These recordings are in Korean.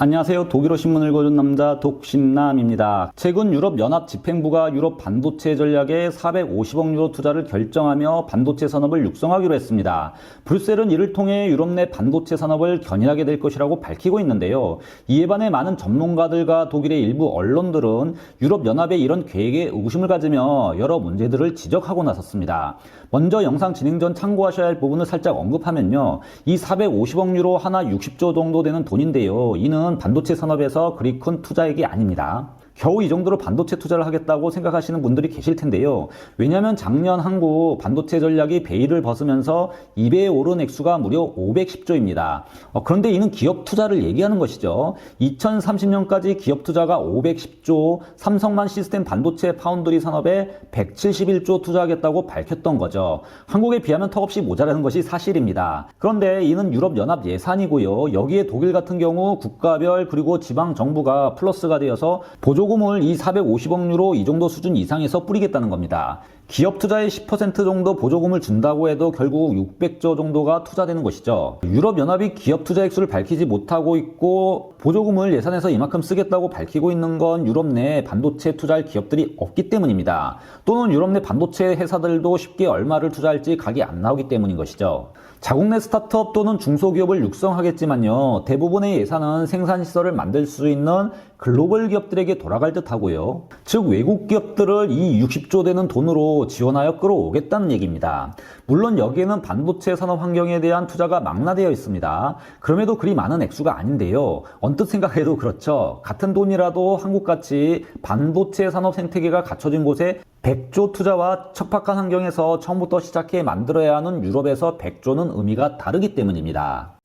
안녕하세요. 독일어 신문을 읽어준 남자 독신남입니다. 최근 유럽 연합 집행부가 유럽 반도체 전략에 450억 유로 투자를 결정하며 반도체 산업을 육성하기로 했습니다. 브뤼셀은 이를 통해 유럽 내 반도체 산업을 견인하게 될 것이라고 밝히고 있는데요. 이에 반해 많은 전문가들과 독일의 일부 언론들은 유럽 연합의 이런 계획에 의구심을 가지며 여러 문제들을 지적하고 나섰습니다. 먼저 영상 진행 전 참고하셔야 할 부분을 살짝 언급하면요. 이 450억 유로 하나 60조 정도 되는 돈인데요. 이는 반도체 산업에서 그리 큰 투자액이 아닙니다. 겨우 이 정도로 반도체 투자를 하겠다고 생각하시는 분들이 계실 텐데요. 왜냐하면 작년 한국 반도체 전략이 베일을 벗으면서 2배에 오른 액수가 무려 510조입니다. 어, 그런데 이는 기업 투자를 얘기하는 것이죠. 2030년까지 기업 투자가 510조, 삼성만 시스템 반도체 파운드리 산업에 171조 투자하겠다고 밝혔던 거죠. 한국에 비하면 턱없이 모자라는 것이 사실입니다. 그런데 이는 유럽 연합 예산이고요. 여기에 독일 같은 경우 국가별 그리고 지방 정부가 플러스가 되어서 보조 보조금을 이 450억 유로 이 정도 수준 이상에서 뿌리겠다는 겁니다. 기업 투자의 10% 정도 보조금을 준다고 해도 결국 600조 정도가 투자되는 것이죠. 유럽연합이 기업 투자 액수를 밝히지 못하고 있고 보조금을 예산에서 이만큼 쓰겠다고 밝히고 있는 건 유럽 내 반도체 투자할 기업들이 없기 때문입니다. 또는 유럽 내 반도체 회사들도 쉽게 얼마를 투자할지 각이 안 나오기 때문인 것이죠. 자국 내 스타트업 또는 중소기업을 육성하겠지만요. 대부분의 예산은 생산시설을 만들 수 있는 글로벌 기업들에게 돌아갈 듯 하고요. 즉 외국 기업들을 이 60조 되는 돈으로 지원하여 끌어오겠다는 얘기입니다. 물론 여기에는 반도체 산업 환경에 대한 투자가 망라되어 있습니다. 그럼에도 그리 많은 액수가 아닌데요. 언뜻 생각해도 그렇죠. 같은 돈이라도 한국같이 반도체 산업 생태계가 갖춰진 곳에 100조 투자와 척박한 환경에서 처음부터 시작해 만들어야 하는 유럽에서 100조는 의미가 다르기 때문입니다.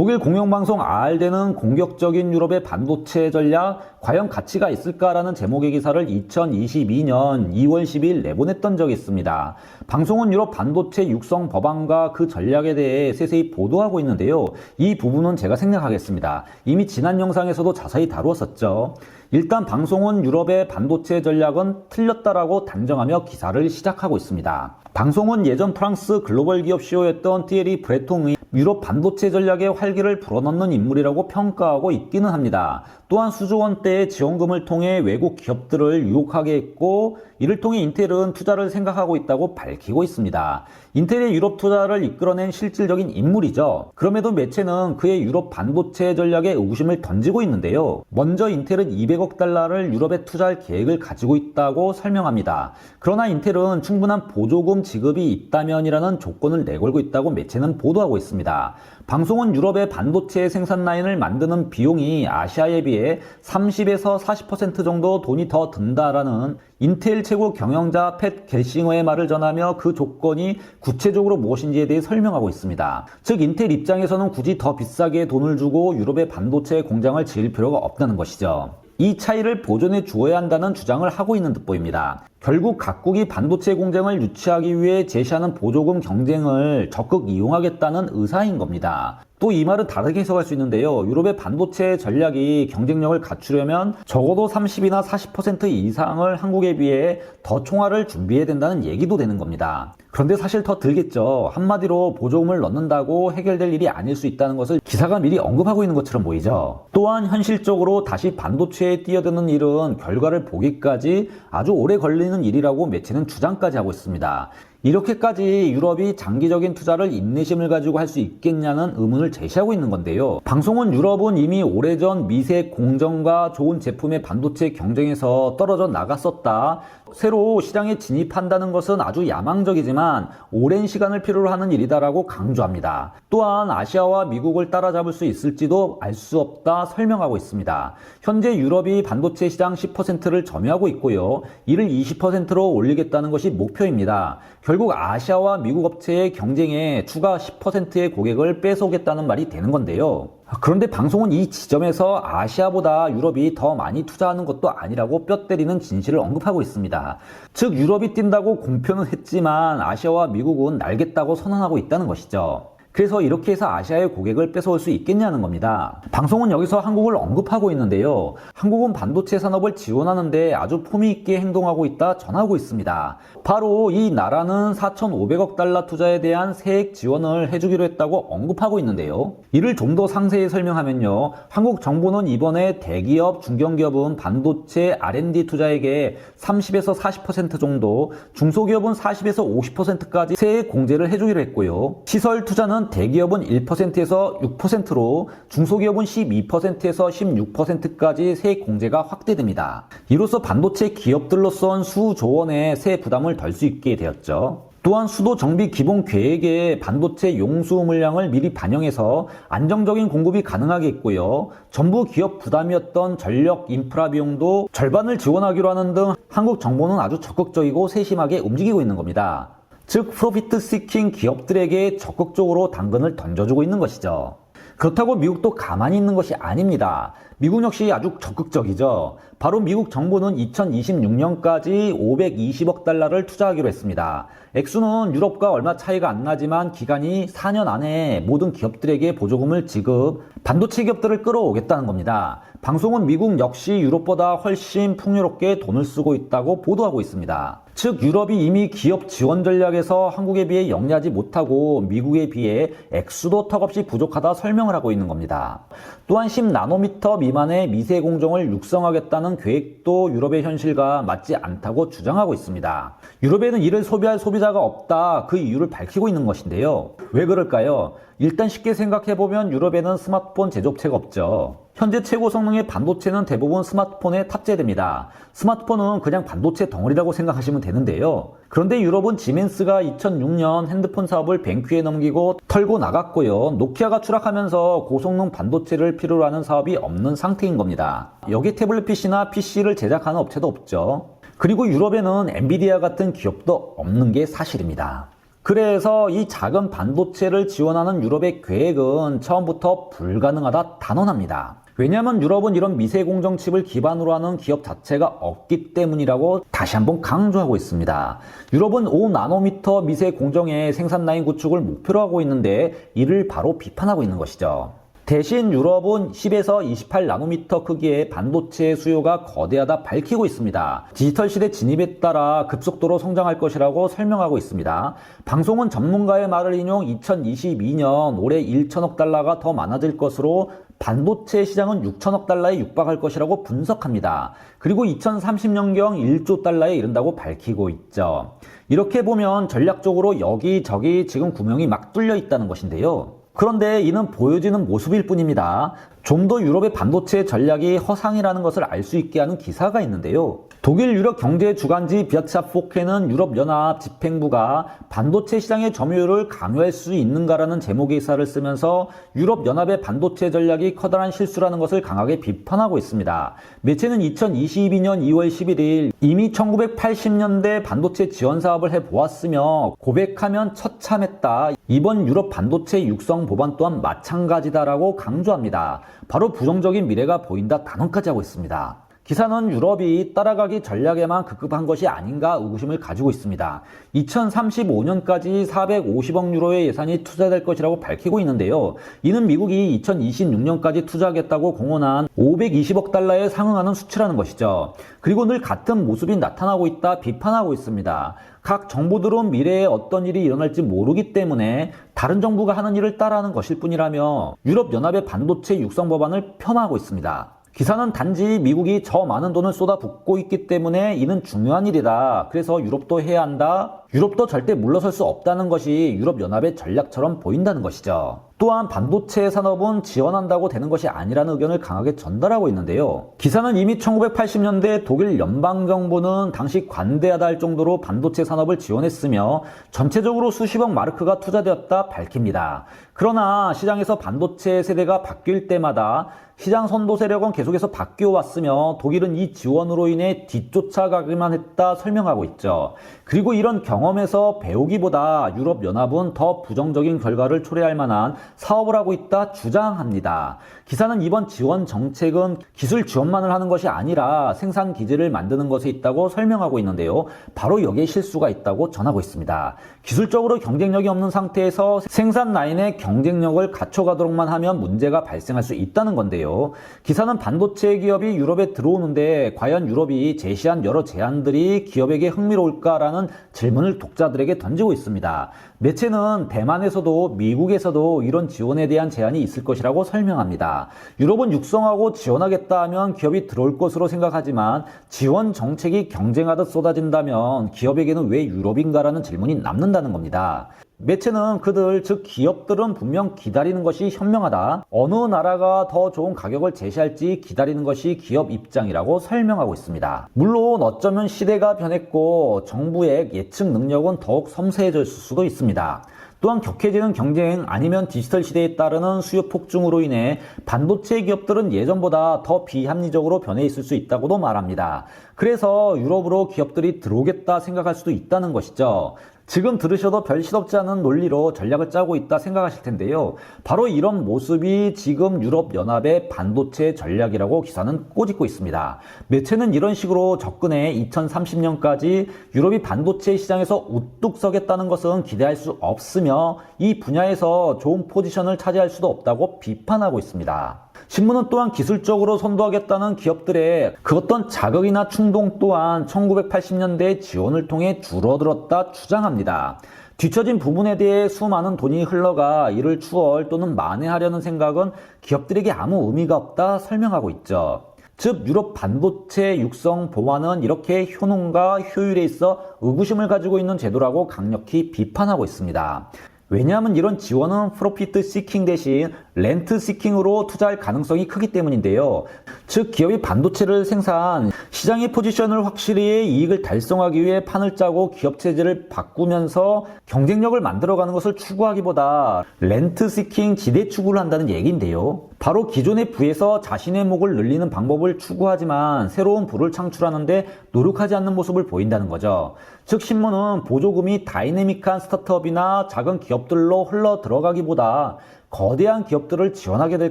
독일 공영방송 ARD는 공격적인 유럽의 반도체 전략 과연 가치가 있을까라는 제목의 기사를 2022년 2월 10일 내보냈던 적이 있습니다. 방송은 유럽 반도체 육성 법안과 그 전략에 대해 세세히 보도하고 있는데요. 이 부분은 제가 생략하겠습니다. 이미 지난 영상에서도 자세히 다루었었죠. 일단 방송은 유럽의 반도체 전략은 틀렸다라고 단정하며 기사를 시작하고 있습니다. 방송은 예전 프랑스 글로벌 기업 CEO였던 티에리 브레통의 유럽 반도체 전략에 활기를 불어넣는 인물이라고 평가하고 있기는 합니다. 또한 수조 원대의 지원금을 통해 외국 기업들을 유혹하게 했고 이를 통해 인텔은 투자를 생각하고 있다고 밝히고 있습니다. 인텔의 유럽 투자를 이끌어낸 실질적인 인물이죠. 그럼에도 매체는 그의 유럽 반도체 전략에 의구심을 던지고 있는데요. 먼저 인텔은 200억 달러를 유럽에 투자할 계획을 가지고 있다고 설명합니다. 그러나 인텔은 충분한 보조금 지급이 있다면이라는 조건을 내걸고 있다고 매체는 보도하고 있습니다. 방송은 유럽의 반도체 생산 라인을 만드는 비용이 아시아에 비해 30에서 40% 정도 돈이 더 든다라는 인텔 최고 경영자 팻 갤싱어의 말을 전하며 그 조건이 구체적으로 무엇인지에 대해 설명하고 있습니다. 즉 인텔 입장에서는 굳이 더 비싸게 돈을 주고 유럽의 반도체 공장을 지을 필요가 없다는 것이죠. 이 차이를 보존해 주어야 한다는 주장을 하고 있는 듯 보입니다. 결국 각국이 반도체 공장을 유치하기 위해 제시하는 보조금 경쟁을 적극 이용하겠다는 의사인 겁니다. 또 이 말은 다르게 해석할 수 있는데요. 유럽의 반도체 전략이 경쟁력을 갖추려면 적어도 30이나 40% 이상을 한국에 비해 더 총알을 준비해야 된다는 얘기도 되는 겁니다. 그런데 사실 더 들겠죠. 한마디로 보조금을 넣는다고 해결될 일이 아닐 수 있다는 것을 기사가 미리 언급하고 있는 것처럼 보이죠. 또한 현실적으로 다시 반도체에 뛰어드는 일은 결과를 보기까지 아주 오래 걸리는 일이라고 매체는 주장까지 하고 있습니다. 이렇게까지 유럽이 장기적인 투자를 인내심을 가지고 할 수 있겠냐는 의문을 제시하고 있는 건데요. 방송은 유럽은 이미 오래전 미세 공정과 좋은 제품의 반도체 경쟁에서 떨어져 나갔었다. 새로 시장에 진입한다는 것은 아주 야망적이지만 오랜 시간을 필요로 하는 일이다라고 강조합니다. 또한 아시아와 미국을 따라잡을 수 있을지도 알 수 없다 설명하고 있습니다. 현재 유럽이 반도체 시장 10%를 점유하고 있고요. 이를 20%로 올리겠다는 것이 목표입니다. 결국 아시아와 미국 업체의 경쟁에 추가 10%의 고객을 뺏어오겠다는 말이 되는 건데요. 그런데 방송은 이 지점에서 아시아보다 유럽이 더 많이 투자하는 것도 아니라고 뼈 때리는 진실을 언급하고 있습니다. 즉 유럽이 뛴다고 공표는 했지만 아시아와 미국은 날겠다고 선언하고 있다는 것이죠. 그래서 이렇게 해서 아시아의 고객을 뺏어올 수 있겠냐는 겁니다. 방송은 여기서 한국을 언급하고 있는데요. 한국은 반도체 산업을 지원하는데 아주 폼이 있게 행동하고 있다 전하고 있습니다. 바로 이 나라는 4,500억 달러 투자에 대한 세액 지원을 해주기로 했다고 언급하고 있는데요. 이를 좀 더 상세히 설명하면요. 한국 정부는 이번에 대기업, 중견기업은 반도체 R&D 투자액의 30에서 40% 정도, 중소기업은 40에서 50%까지 세액 공제를 해주기로 했고요. 시설 투자는 대기업은 1%에서 6%로 중소기업은 12%에서 16%까지 세액 공제가 확대됩니다. 이로써 반도체 기업들로선 수조 원의 세액 부담을 덜 수 있게 되었죠. 또한 수도 정비 기본 계획에 반도체 용수 물량을 미리 반영해서 안정적인 공급이 가능하게 했고요. 전부 기업 부담이었던 전력 인프라 비용도 절반을 지원하기로 하는 등 한국 정부는 아주 적극적이고 세심하게 움직이고 있는 겁니다. 즉 프로피트 시킹 기업들에게 적극적으로 당근을 던져주고 있는 것이죠. 그렇다고 미국도 가만히 있는 것이 아닙니다. 미국 역시 아주 적극적이죠. 바로 미국 정부는 2026년까지 520억 달러를 투자하기로 했습니다. 액수는 유럽과 얼마 차이가 안 나지만 기간이 4년 안에 모든 기업들에게 보조금을 지급, 반도체 기업들을 끌어오겠다는 겁니다. 방송은 미국 역시 유럽보다 훨씬 풍요롭게 돈을 쓰고 있다고 보도하고 있습니다. 즉 유럽이 이미 기업 지원 전략에서 한국에 비해 영리하지 못하고 미국에 비해 액수도 턱없이 부족하다 설명을 하고 있는 겁니다. 또한 10나노미터 미만의 미세 공정을 육성하겠다는 계획도 유럽의 현실과 맞지 않다고 주장하고 있습니다. 유럽에는 이를 소비할 소비자가 없다 그 이유를 밝히고 있는 것인데요. 왜 그럴까요? 일단 쉽게 생각해보면 유럽에는 스마트폰 제조업체가 없죠. 현재 최고 성능의 반도체는 대부분 스마트폰에 탑재됩니다. 스마트폰은 그냥 반도체 덩어리라고 생각하시면 되는데요. 그런데 유럽은 지멘스가 2006년 핸드폰 사업을 뱅크에 넘기고 털고 나갔고요. 노키아가 추락하면서 고성능 반도체를 필요로 하는 사업이 없는 상태인 겁니다. 여기 태블릿 PC나 PC를 제작하는 업체도 없죠. 그리고 유럽에는 엔비디아 같은 기업도 없는 게 사실입니다. 그래서 이 작은 반도체를 지원하는 유럽의 계획은 처음부터 불가능하다 단언합니다. 왜냐하면 유럽은 이런 미세 공정 칩을 기반으로 하는 기업 자체가 없기 때문이라고 다시 한번 강조하고 있습니다. 유럽은 5나노미터 미세 공정의 생산 라인 구축을 목표로 하고 있는데 이를 바로 비판하고 있는 것이죠. 대신 유럽은 10에서 28나노미터 크기의 반도체 수요가 거대하다 밝히고 있습니다. 디지털 시대 진입에 따라 급속도로 성장할 것이라고 설명하고 있습니다. 방송은 전문가의 말을 인용 2022년 올해 1천억 달러가 더 많아질 것으로 반도체 시장은 6천억 달러에 육박할 것이라고 분석합니다. 그리고 2030년경 1조 달러에 이른다고 밝히고 있죠. 이렇게 보면 전략적으로 여기저기 지금 구멍이 막 뚫려 있다는 것인데요. 그런데 이는 보여지는 모습일 뿐입니다. 좀 더 유럽의 반도체 전략이 허상이라는 것을 알 수 있게 하는 기사가 있는데요. 독일 유럽 경제 주간지 비아츠포케는 유럽연합 집행부가 반도체 시장의 점유율을 강요할 수 있는가라는 제목의 기사를 쓰면서 유럽연합의 반도체 전략이 커다란 실수라는 것을 강하게 비판하고 있습니다. 매체는 2022년 2월 11일 이미 1980년대 반도체 지원 사업을 해보았으며 고백하면 처참했다. 이번 유럽 반도체 육성 법안 또한 마찬가지다라고 강조합니다. 바로 부정적인 미래가 보인다 단언까지 하고 있습니다. 기사는 유럽이 따라가기 전략에만 급급한 것이 아닌가 의구심을 가지고 있습니다. 2035년까지 450억 유로의 예산이 투자될 것이라고 밝히고 있는데요. 이는 미국이 2026년까지 투자하겠다고 공언한 520억 달러에 상응하는 수치라는 것이죠. 그리고 늘 같은 모습이 나타나고 있다 비판하고 있습니다. 각 정부들은 미래에 어떤 일이 일어날지 모르기 때문에 다른 정부가 하는 일을 따라하는 것일 뿐이라며 유럽연합의 반도체 육성 법안을 폄하하고 있습니다. 기사는 단지 미국이 저 많은 돈을 쏟아 붓고 있기 때문에 이는 중요한 일이다. 그래서 유럽도 해야 한다. 유럽도 절대 물러설 수 없다는 것이 유럽연합의 전략처럼 보인다는 것이죠. 또한 반도체 산업은 지원한다고 되는 것이 아니라는 의견을 강하게 전달하고 있는데요. 기사는 이미 1980년대 독일 연방정부는 당시 관대하다 할 정도로 반도체 산업을 지원했으며 전체적으로 수십억 마르크가 투자되었다 밝힙니다. 그러나 시장에서 반도체 세대가 바뀔 때마다 시장 선도 세력은 계속해서 바뀌어 왔으며 독일은 이 지원으로 인해 뒤쫓아가기만 했다 설명하고 있죠. 그리고 이런 경 경험에서 배우기보다 유럽연합은 더 부정적인 결과를 초래할 만한 사업을 하고 있다 주장합니다. 기사는 이번 지원 정책은 기술 지원만을 하는 것이 아니라 생산 기지를 만드는 것에 있다고 설명하고 있는데요. 바로 여기에 실수가 있다고 전하고 있습니다. 기술적으로 경쟁력이 없는 상태에서 생산 라인의 경쟁력을 갖춰가도록만 하면 문제가 발생할 수 있다는 건데요. 기사는 반도체 기업이 유럽에 들어오는데 과연 유럽이 제시한 여러 제안들이 기업에게 흥미로울까라는 질문을 독자들에게 던지고 있습니다. 매체는 대만에서도 미국에서도 이런 지원에 대한 제안이 있을 것이라고 설명합니다. 유럽은 육성하고 지원하겠다 하면 기업이 들어올 것으로 생각하지만 지원 정책이 경쟁하듯 쏟아진다면 기업에게는 왜 유럽인가라는 질문이 남는다는 겁니다. 매체는 그들, 즉 기업들은 분명 기다리는 것이 현명하다. 어느 나라가 더 좋은 가격을 제시할지 기다리는 것이 기업 입장이라고 설명하고 있습니다. 물론 어쩌면 시대가 변했고 정부의 예측 능력은 더욱 섬세해질 수도 있습니다. 또한 격해지는 경쟁 아니면 디지털 시대에 따르는 수요 폭증으로 인해 반도체 기업들은 예전보다 더 비합리적으로 변해 있을 수 있다고도 말합니다. 그래서 유럽으로 기업들이 들어오겠다 생각할 수도 있다는 것이죠. 지금 들으셔도 별 실없지 않은 논리로 전략을 짜고 있다 생각하실 텐데요. 바로 이런 모습이 지금 유럽연합의 반도체 전략이라고 기사는 꼬집고 있습니다. 매체는 이런 식으로 접근해 2030년까지 유럽이 반도체 시장에서 우뚝 서겠다는 것은 기대할 수 없으며 이 분야에서 좋은 포지션을 차지할 수도 없다고 비판하고 있습니다. 신문은 또한 기술적으로 선도하겠다는 기업들의 그 어떤 자극이나 충동 또한 1980년대 지원을 통해 줄어들었다 주장합니다. 뒤처진 부분에 대해 수많은 돈이 흘러가 이를 추월 또는 만회하려는 생각은 기업들에게 아무 의미가 없다 설명하고 있죠. 즉 유럽 반도체 육성 보완은 이렇게 효능과 효율에 있어 의구심을 가지고 있는 제도라고 강력히 비판하고 있습니다. 왜냐하면 이런 지원은 프로피트 시킹 대신 렌트 시킹으로 투자할 가능성이 크기 때문인데요. 즉 기업이 반도체를 생산, 시장의 포지션을 확실히 이익을 달성하기 위해 판을 짜고 기업 체제를 바꾸면서 경쟁력을 만들어가는 것을 추구하기보다 렌트 시킹 지대 추구를 한다는 얘기인데요. 바로 기존의 부에서 자신의 목을 늘리는 방법을 추구하지만 새로운 부를 창출하는데 노력하지 않는 모습을 보인다는 거죠. 즉 신문은 보조금이 다이내믹한 스타트업이나 작은 기업 들로 흘러 들어가기보다 거대한 기업들을 지원하게 될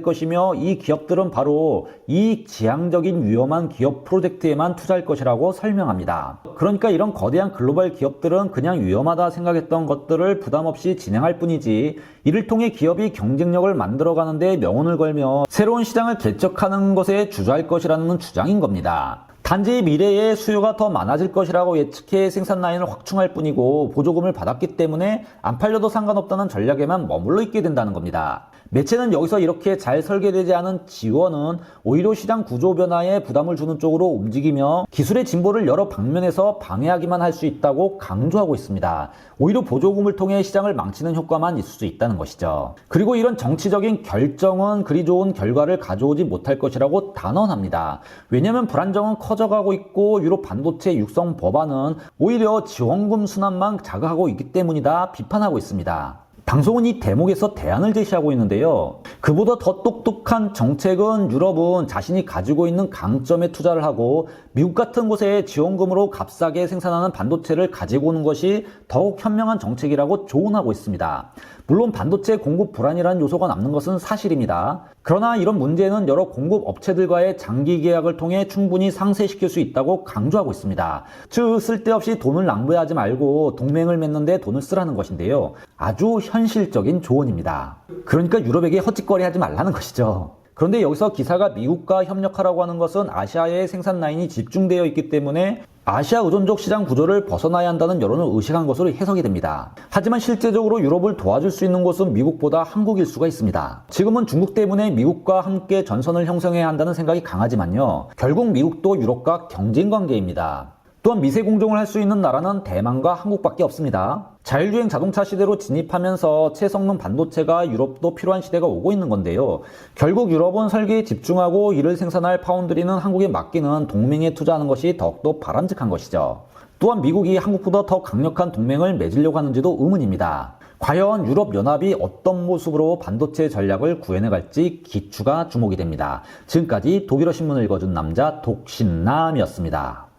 것이며 이 기업들은 바로 이 지향적인 위험한 기업 프로젝트에만 투자할 것이라고 설명합니다. 그러니까 이런 거대한 글로벌 기업들은 그냥 위험하다 생각했던 것들을 부담 없이 진행할 뿐이지 이를 통해 기업이 경쟁력을 만들어가는데 명운을 걸며 새로운 시장을 개척하는 것에 주저할 것이라는 주장인 겁니다. 단지 미래에 수요가 더 많아질 것이라고 예측해 생산 라인을 확충할 뿐이고 보조금을 받았기 때문에 안 팔려도 상관없다는 전략에만 머물러 있게 된다는 겁니다. 매체는 여기서 이렇게 잘 설계되지 않은 지원은 오히려 시장 구조 변화에 부담을 주는 쪽으로 움직이며 기술의 진보를 여러 방면에서 방해하기만 할 수 있다고 강조하고 있습니다. 오히려 보조금을 통해 시장을 망치는 효과만 있을 수 있다는 것이죠. 그리고 이런 정치적인 결정은 그리 좋은 결과를 가져오지 못할 것이라고 단언합니다. 왜냐하면 불안정은 커져가고 있고 유럽 반도체 육성 법안은 오히려 지원금 순환만 자극하고 있기 때문이다 비판하고 있습니다. 방송은 이 대목에서 대안을 제시하고 있는데요. 그보다 더 똑똑한 정책은 유럽은 자신이 가지고 있는 강점에 투자를 하고 미국 같은 곳에 지원금으로 값싸게 생산하는 반도체를 가지고 오는 것이 더욱 현명한 정책이라고 조언하고 있습니다. 물론 반도체 공급 불안이라는 요소가 남는 것은 사실입니다. 그러나 이런 문제는 여러 공급 업체들과의 장기 계약을 통해 충분히 상쇄시킬 수 있다고 강조하고 있습니다. 즉 쓸데없이 돈을 낭비하지 말고 동맹을 맺는데 돈을 쓰라는 것인데요. 아주 현실적인 조언입니다. 그러니까 유럽에게 헛짓거리 하지 말라는 것이죠. 그런데 여기서 기사가 미국과 협력하라고 하는 것은 아시아의 생산 라인이 집중되어 있기 때문에 아시아 의존적 시장 구조를 벗어나야 한다는 여론을 의식한 것으로 해석이 됩니다. 하지만 실제적으로 유럽을 도와줄 수 있는 곳은 미국보다 한국일 수가 있습니다. 지금은 중국 때문에 미국과 함께 전선을 형성해야 한다는 생각이 강하지만요. 결국 미국도 유럽과 경쟁 관계입니다. 또한 미세 공정을 할 수 있는 나라는 대만과 한국밖에 없습니다. 자율주행 자동차 시대로 진입하면서 최성능 반도체가 유럽도 필요한 시대가 오고 있는 건데요. 결국 유럽은 설계에 집중하고 이를 생산할 파운드리는 한국에 맡기는 동맹에 투자하는 것이 더욱더 바람직한 것이죠. 또한 미국이 한국보다 더 강력한 동맹을 맺으려고 하는지도 의문입니다. 과연 유럽연합이 어떤 모습으로 반도체 전략을 구현해갈지 기추가 주목이 됩니다. 지금까지 독일어 신문을 읽어준 남자 독신남이었습니다.